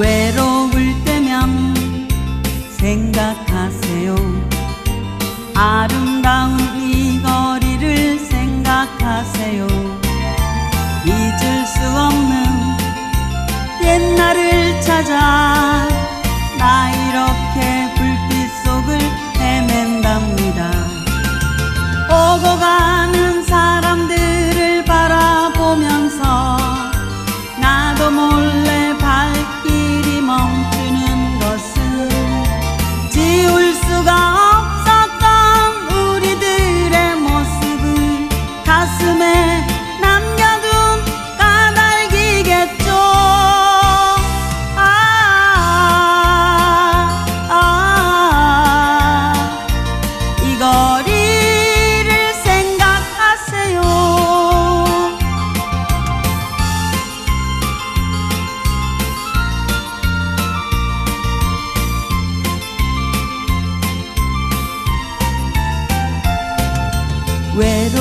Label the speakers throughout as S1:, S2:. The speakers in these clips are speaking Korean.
S1: 외로울 때면 생각하세요. 아름다운 이 거리를 생각하세요. 잊을 수 없는 옛날을 찾아 남겨둔 까닭이겠죠. 아, 아, 아, 이 거리를 생각하세요. 외로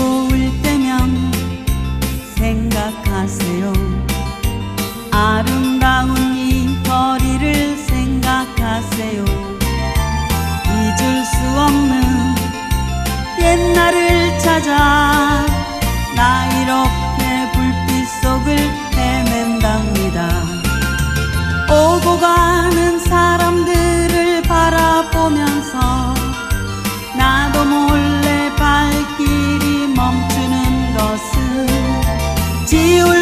S1: 아름다운 이 거리를 생각하세요. 잊을 수 없는 옛날을 찾아 나 이렇게 불빛 속을 헤맨답니다. 오고 가는 사람들을 바라보면서 나도 몰래 발길이 멈추는 것은 지울